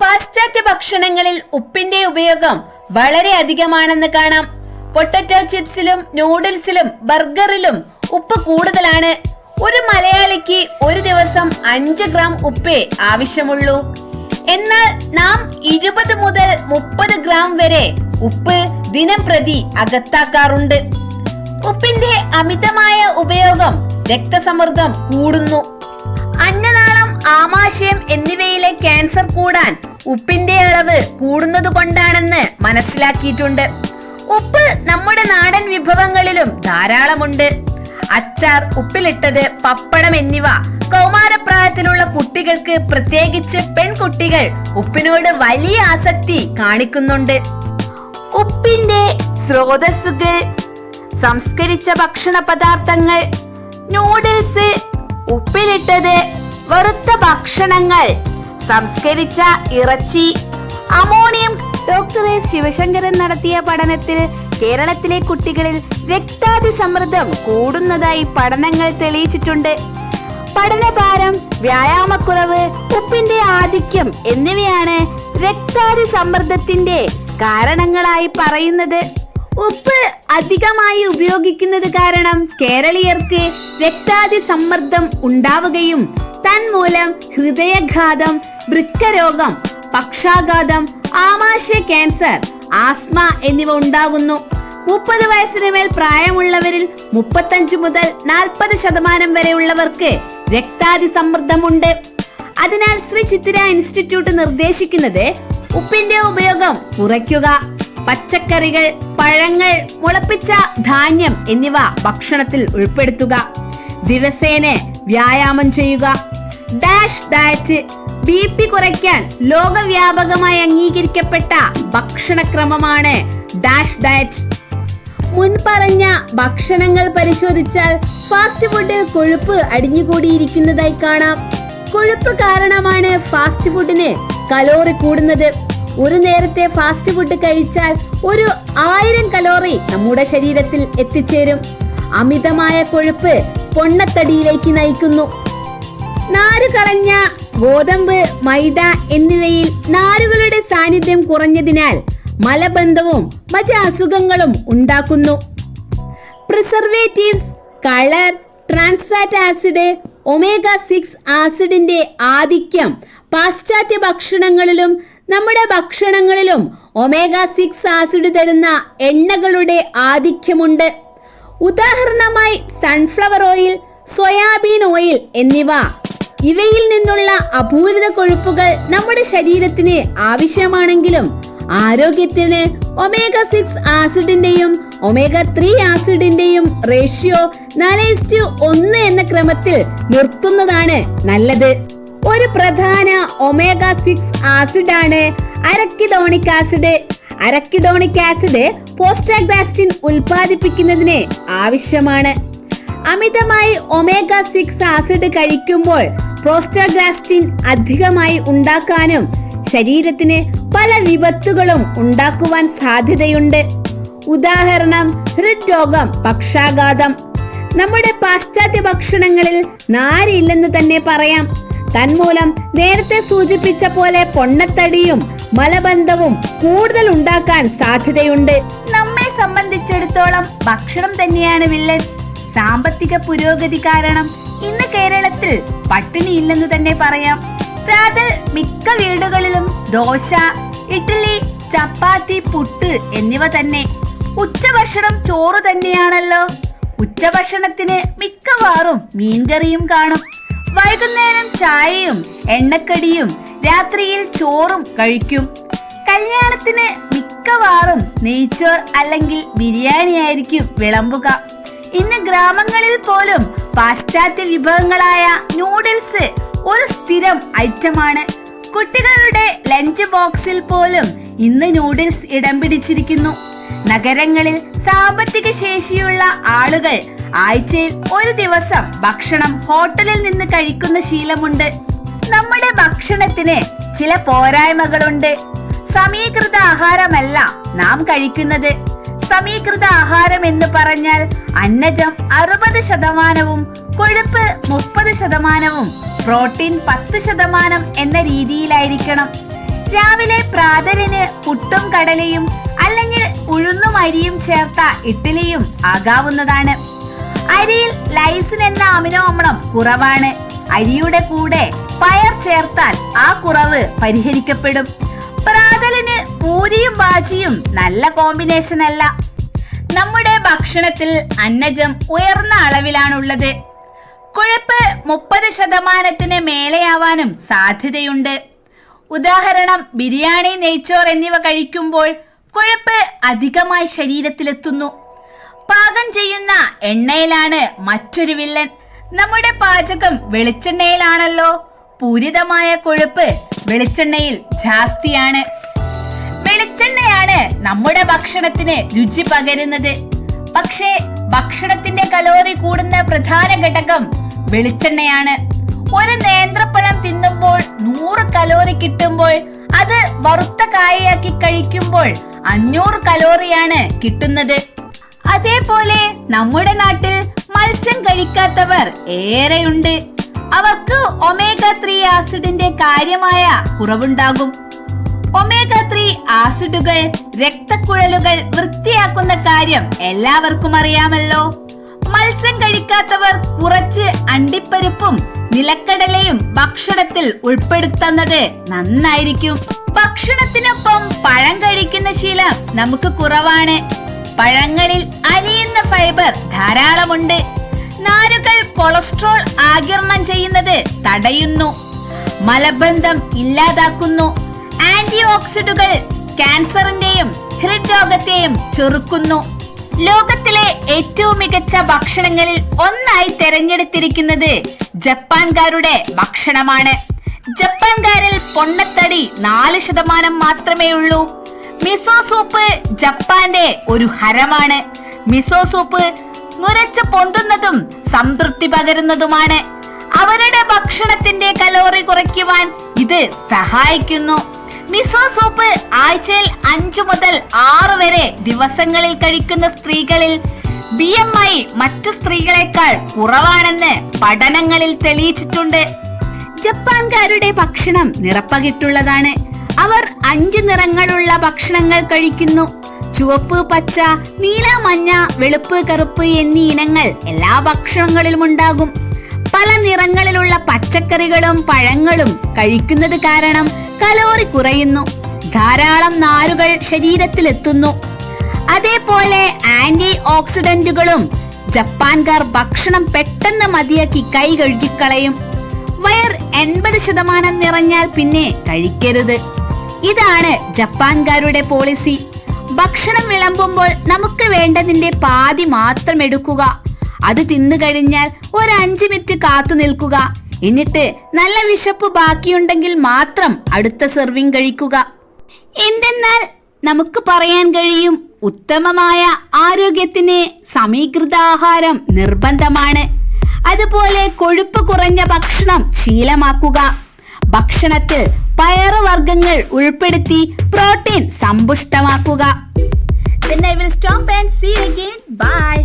പാശ്ചാത്യ ഭക്ഷണങ്ങളിൽ ഉപ്പിന്റെ ഉപയോഗം വളരെ അധികമാണെന്ന് കാണാം. പൊട്ടറ്റോ ചിപ്സിലും നൂഡിൽസിലും ബർഗറിലും ഉപ്പ് കൂടുതലാണ്. ഒരു മലയാളിക്ക് ഒരു ദിവസം അഞ്ച് ഗ്രാം ഉപ്പേ ആവശ്യമുള്ളൂ. എന്നാൽ നാം ഇരുപത് മുതൽ മുപ്പത് ഗ്രാം വരെ ഉപ്പ് ദിനം പ്രതി അകത്താക്കാറുണ്ട്. ഉപ്പിന്റെ അമിതമായ ഉപയോഗം രക്തസമ്മർദ്ദം കൂടുന്നു. അന്നനാളം ആമാശയം എന്നിവയിലെ ക്യാൻസർ കൂടാൻ ഉപ്പിന്റെ അളവ് കൂടുന്നത് കൊണ്ടാണെന്ന് മനസ്സിലാക്കിയിട്ടുണ്ട്. ഉപ്പ് നമ്മുടെ നാടൻ വിഭവങ്ങളിലും ധാരാളമുണ്ട്. അച്ചാർ ഉപ്പിലിട്ടത് പപ്പടം എന്നിവ കൗമാരപ്രായത്തിലുള്ള കുട്ടികൾക്ക് പ്രത്യേകിച്ച് പെൺകുട്ടികൾ ഉപ്പിനോട് വലിയ ആസക്തി കാണിക്കുന്നുണ്ട്. ഉപ്പിന്റെ സ്രോതസ്സുകൾ സംസ്കരിച്ച ഭക്ഷണ പദാർത്ഥങ്ങൾ നൂഡിൽസ് ഉപ്പിലിട്ടത് വറുത്ത ഭക്ഷണങ്ങൾ. സംസ്കരിച്ച ഇറച്ചി. അമോണിയം ഡോക്ടർ ശിവശങ്കരൻ നടത്തിയ പഠനത്തിൽ കേരളത്തിലെ കുട്ടികളിൽ രക്താതി സമ്മർദ്ദം കൂടുന്നതായി പഠനങ്ങൾ തെളിയിച്ചിട്ടുണ്ട്. പഠനഭാരം വ്യായാമക്കുറവ് ഉപ്പിന്റെ ആധിക്യം എന്നിവയാണ് രക്താതി സമ്മർദ്ദത്തിന്റെ കാരണങ്ങളായി പറയുന്നത്. ഉപ്പ് അധികമായി ഉപയോഗിക്കുന്നത് കാരണം കേരളീയർക്ക് രക്താതി സമ്മർദ്ദം ഉണ്ടാവുകയും തന്മൂലം ഹൃദയഘാതം വൃക്കരോഗം പക്ഷാഘാതം ആമാശയ ക്യാൻസർ ആസ്മ എന്നിവ ഉണ്ടാകുന്നു മുപ്പത് വയസ്സിന് മേൽ പ്രായമുള്ളവരിൽ മുപ്പത്തഞ്ച് മുതൽ നാൽപ്പത് ശതമാനം വരെയുള്ളവർക്ക് രക്താതി സമ്മർദ്ദമുണ്ട്. അതിനാൽ ശ്രീ ചിത്തിര ഇൻസ്റ്റിറ്റ്യൂട്ട് നിർദ്ദേശിക്കുന്നത് ഉപ്പിന്റെ ഉപയോഗം കുറയ്ക്കുക. പച്ചക്കറികൾ പഴങ്ങൾ മുളപ്പിച്ച ധാന്യം എന്നിവ ഭക്ഷണത്തിൽ ഉൾപ്പെടുത്തുക. ദിവസേന വ്യായാമം ചെയ്യുക. Dash diet. ബി പി കുറയ്ക്കാൻ ലോകവ്യാപകമായി അംഗീകരിക്കപ്പെട്ട ഭക്ഷണക്രമമാണ് ഡാഷ് ഡയറ്റ്. മുൻപറഞ്ഞ ഭക്ഷണങ്ങൾ പരിശോധിച്ചാൽ ഫാസ്റ്റ് ഫുഡിൽ കൊഴുപ്പ് അടിഞ്ഞുകൂടിയിരിക്കുന്നതായി കാണാം. കൊഴുപ്പ് കാരണമാണ് ഫാസ്റ്റ് ഫുഡിന് കലോറി കൂടുന്നത്. ഒരു നേരത്തെ ഫാസ്റ്റ് ഫുഡ് കഴിച്ചാൽ ഒരു ആയിരം കലോറി നമ്മുടെ ശരീരത്തിൽ എത്തിച്ചേരും. അമിതമായ കൊഴുപ്പ് പൊണ്ണത്തടിയിലേക്ക് നയിക്കുന്നു. നാര് കളഞ്ഞ ഗോതമ്പ് മൈദ എന്നിവയിൽ നാരുകളുടെ സാന്നിധ്യം കുറഞ്ഞതിനാൽ മലബന്ധവും മറ്റ് അസുഖങ്ങളും ഉണ്ടാക്കുന്നു. Preservatives colour trans fat acid omega six ആസിഡിന്റെ ആധിക്യം പാശ്ചാത്യ ഭക്ഷണങ്ങളിലും നമ്മുടെ ഭക്ഷണങ്ങളിലും ഒമേഗ സിക്സ് ആസിഡ് തരുന്ന എണ്ണകളുടെ ആധിക്യമുണ്ട്. ഉദാഹരണമായി സൺഫ്ലവർ ഓയിൽ സോയാബീൻ ഓയിൽ എന്നിവ. ഇവയിൽ നിന്നുള്ള അപൂരിത കൊഴുപ്പുകൾ നമ്മുടെ ശരീരത്തിന് ആവശ്യമാണെങ്കിലും ആരോഗ്യത്തിന് ഒമേഗ സിക്സ് ആസിഡിന്റെയും ഒമേഗ ത്രീ ആസിഡിന്റെയും റേഷ്യോ നാല് ഇസ്റ്റു ഒന്ന് എന്ന ക്രമത്തിൽ നിർത്തുന്നതാണ് നല്ലത്. ഒരു പ്രധാന omega six ആസിഡാണ് arachidonic acid. Arachidonic acid prostaglandin ഉൽപ്പാദിപ്പിക്കുന്നതിന് ആവശ്യമാണ്. അമിതമായി ഒമേഗ സിക്സ് ആസിഡ് കഴിക്കുമ്പോൾ പ്രോസ്റ്റാഗ്ലാസ്റ്റിൻ അധികമായി ഉണ്ടാക്കാനും ശരീരത്തിന് പല വിപത്തുകളും ഉണ്ടാക്കുവാൻ സാധ്യതയുണ്ട്. ഉദാഹരണം ഹൃദ്രോഗം പക്ഷാഘാതം. നമ്മുടെ പാശ്ചാത്യ ഭക്ഷണങ്ങളിൽ നാരില്ലെന്ന് തന്നെ പറയാം. തന്മൂലം നേരത്തെ സൂചിപ്പിച്ച പോലെ പൊണ്ണത്തടിയും മലബന്ധവും കൂടുതൽ ഉണ്ടാക്കാൻ സാധ്യതയുണ്ട്. നമ്മെ സംബന്ധിച്ചിടത്തോളം ഭക്ഷണം തന്നെയാണ് വില്ലൻ. സാമ്പത്തിക പുരോഗതി കാരണം കേരളത്തിൽ പട്ടിണിയില്ലെന്ന് തന്നെ പറയാം. പ്രാതൽ മിക്ക വീടുകളിലും ദോശ ഇഡ്ഡലി ചപ്പാത്തി പുട്ട് എന്നിവ തന്നെ. ഉച്ചഭക്ഷണം ചോറ് തന്നെയാണല്ലോ. ഉച്ചഭക്ഷണത്തിന് മിക്കവാറും മീൻകറിയും കാണും. വൈകുന്നേരം ചായയും എണ്ണക്കടിയും രാത്രിയിൽ ചോറും കഴിക്കും. കല്യാണത്തിന് മിക്കവാറും നെയ്ച്ചോർ അല്ലെങ്കിൽ ബിരിയാണി ആയിരിക്കും വിളമ്പുക. ഇന്ന് ഗ്രാമങ്ങളിൽ പോലും പാശ്ചാത്യ വിഭവങ്ങളായ നൂഡിൽസ് ഒരു സ്ഥിരം ഐറ്റമാണ് കുട്ടികളുടെ ലഞ്ച് ബോക്സിൽ പോലും ഇന്ന് നൂഡിൽസ് ഇടം പിടിച്ചിരിക്കുന്നു. നഗരങ്ങളിൽ സാമ്പത്തിക ശേഷിയുള്ള ആളുകൾ ആഴ്ചയിൽ ഒരു ദിവസം ഭക്ഷണം ഹോട്ടലിൽ നിന്ന് കഴിക്കുന്ന ശീലമുണ്ട്. നമ്മുടെ ഭക്ഷണത്തിന് ചില പോരായ്മകളുണ്ട്. സമീകൃത ആഹാരമല്ല നാം കഴിക്കുന്നത്. സമീകൃത ആഹാരം എന്ന് പറഞ്ഞാൽ അന്നജം അറുപത് ശതമാനവും കൊഴുപ്പ് മുപ്പത് ശതമാനവും പ്രോട്ടീൻ പത്ത് ശതമാനം എന്ന രീതിയിലായിരിക്കണം. രാവിലെ പ്രാതലിന് പുട്ടും കടലയും അല്ലെങ്കിൽ ഉഴുന്നും അരിയും ചേർത്ത ഇഡ്ഡലിയും ആകാവുന്നതാണ്. അരിയിൽ ലൈസിൻ എന്ന അമിനോ അമ്ലം കുറവാണ്. അരിയുടെ കൂടെ പയർ ചേർത്താൽ ആ കുറവ് പരിഹരിക്കപ്പെടും. പ്രാതലിന് പൂരിയും ബാജിയും നല്ല കോമ്പിനേഷൻ അല്ല. നമ്മുടെ ഭക്ഷണത്തിൽ അന്നജം ഉയർന്ന അളവിലാണുള്ളത്. കൊഴുപ്പ് മുപ്പത് ശതമാനത്തിന് മേലെയാവാനും സാധ്യതയുണ്ട്. ഉദാഹരണം ബിരിയാണി നെയ്ച്ചോർ എന്നിവ കഴിക്കുമ്പോൾ കൊഴുപ്പ് അധികമായി ശരീരത്തിലെത്തുന്നു. പാകം ചെയ്യുന്ന എണ്ണയിലാണ് മറ്റൊരു വില്ലൻ. നമ്മുടെ പാചകം വെളിച്ചെണ്ണയിലാണല്ലോ. പൂരിതമായ കൊഴുപ്പ് വെളിച്ചെണ്ണയിൽ ജാസ്തിയാണ്. നമ്മുടെ ഭക്ഷണത്തിന് രുചി പകരുന്നത്. പക്ഷേ ഭക്ഷണത്തിന്റെ കലോറി കൂടുന്ന പ്രധാന ഘടകം വെളിച്ചെണ്ണയാണ്. ഒരു നേന്ത്രപ്പഴം തിന്നുമ്പോൾ നൂറ് കലോറി കിട്ടുമ്പോൾ അത് വറുത്ത കായയാക്കി കഴിക്കുമ്പോൾ അഞ്ഞൂറ് കലോറിയാണ് കിട്ടുന്നത്. അതേപോലെ നമ്മുടെ നാട്ടിൽ മത്സ്യം കഴിക്കാത്തവർ ഏറെയുണ്ട്. അവർക്ക് ഒമേഗ ത്രീ ആസിഡിന്റെ കാര്യമായ കുറവുണ്ടാകും. ഒമേഗ ത്രീ ആസിഡുകൾ രക്തക്കുഴലുകൾ വൃത്തിയാക്കുന്ന കാര്യം എല്ലാവർക്കും അറിയാമല്ലോ. മത്സ്യം കഴിക്കാത്തവർ കുറച്ച് അണ്ടിപ്പരിപ്പും നിലക്കടലയും ഭക്ഷണത്തിൽ ഉൾപ്പെടുത്തുന്നത് നന്നായിരിക്കും. ഭക്ഷണത്തിനൊപ്പം പഴം കഴിക്കുന്ന ശീലം നമുക്ക് കുറവാണ്. പഴങ്ങളിൽ അലിയുന്ന ഫൈബർ ധാരാളമുണ്ട്. നാരുകൾ കൊളസ്ട്രോൾ ആകിരണം ചെയ്യുന്നത് തടയുന്നു. മലബന്ധം ഇല്ലാതാക്കുന്നു. ആന്റി ഓക്സിഡുകൾ ക്യാൻസറിന്റെയും ഹൃദ്രോഗത്തെയും ചെറുക്കുന്നു. ലോകത്തിലെ ഏറ്റവും മികച്ച ഭക്ഷണങ്ങളിൽ ഒന്നായി തെരഞ്ഞെടുത്തിരിക്കുന്നത് ജപ്പാൻകാരുടെ ഭക്ഷണമാണ്. ജപ്പാൻകാരിൽ പൊണ്ണത്തടി നാല് ശതമാനം മാത്രമേ ഉള്ളൂ. മിസോ സൂപ്പ് ജപ്പാന്റെ ഒരു ഹരമാണ്. മിസോ സൂപ്പ് നുരച്ച് പൊന്തുന്നതും സംതൃപ്തി പകരുന്നതുമാണ്. അവരുടെ ഭക്ഷണത്തിന്റെ കലോറി കുറയ്ക്കുവാൻ ഇത് സഹായിക്കുന്നു. മിസോ സൂപ്പ് ആഴ്ചയിൽ അഞ്ചു മുതൽ ആറ് വരെ ദിവസങ്ങളിൽ കഴിക്കുന്ന സ്ത്രീകളിൽ ബി എം ഐ മറ്റു സ്ത്രീകളെക്കാൾ കുറവാണെന്ന് പഠനങ്ങളിൽ തെളിയിച്ചിട്ടുണ്ട്. ജപ്പാൻകാരുടെ ഭക്ഷണം നിറപ്പകിട്ടുള്ളതാണ്. അവർ അഞ്ച് നിറങ്ങളുള്ള ഭക്ഷണങ്ങൾ കഴിക്കുന്നു. ചുവപ്പ് പച്ച നീല മഞ്ഞ വെളുപ്പ് കറുപ്പ് എന്നീ ഇനങ്ങൾ എല്ലാ ഭക്ഷണങ്ങളിലും ഉണ്ടാകും. പല നിറങ്ങളിലുള്ള പച്ചക്കറികളും പഴങ്ങളും കഴിക്കുന്നത് കാരണം കലോറി കുറയുന്നു. ധാരാളം നാരുകൾ ശരീരത്തിലെത്തുന്നു. അതേപോലെ ആന്റി ഓക്സിഡന്റുകളും ജപ്പാൻകാർ ഭക്ഷണം പെട്ടെന്ന് മതിയാക്കി കൈ കഴുകിക്കളയും. വയർ എൺപത് ശതമാനം നിറഞ്ഞാൽ പിന്നെ കഴിക്കരുത്. ഇതാണ് ജപ്പാൻകാരുടെ പോളിസി. ഭക്ഷണം വിളമ്പുമ്പോൾ നമുക്ക് വേണ്ടതിന്റെ പാതി മാത്രം എടുക്കുക. അത് തിന്നു കഴിഞ്ഞാൽ ഒരു അഞ്ച് മിനിറ്റ് കാത്തു നിൽക്കുക. എന്നിട്ട് നല്ല വിശപ്പ് ബാക്കിയുണ്ടെങ്കിൽ മാത്രം അടുത്ത സെർവിങ് കഴിക്കുക എന്തെന്നാൽ നമുക്ക് പറയാൻ കഴിയും ഉത്തമമായ ആരോഗ്യത്തിന് സമീകൃതാഹാരം നിർബന്ധമാണ് അതുപോലെ കൊഴുപ്പ് കുറഞ്ഞ ഭക്ഷണം ശീലമാക്കുക ഭക്ഷണത്തിൽ പയറുവർഗങ്ങൾ ഉൾപ്പെടുത്തി പ്രോട്ടീൻ സമ്പുഷ്ടമാക്കുക Then I will stop and see you again. Bye.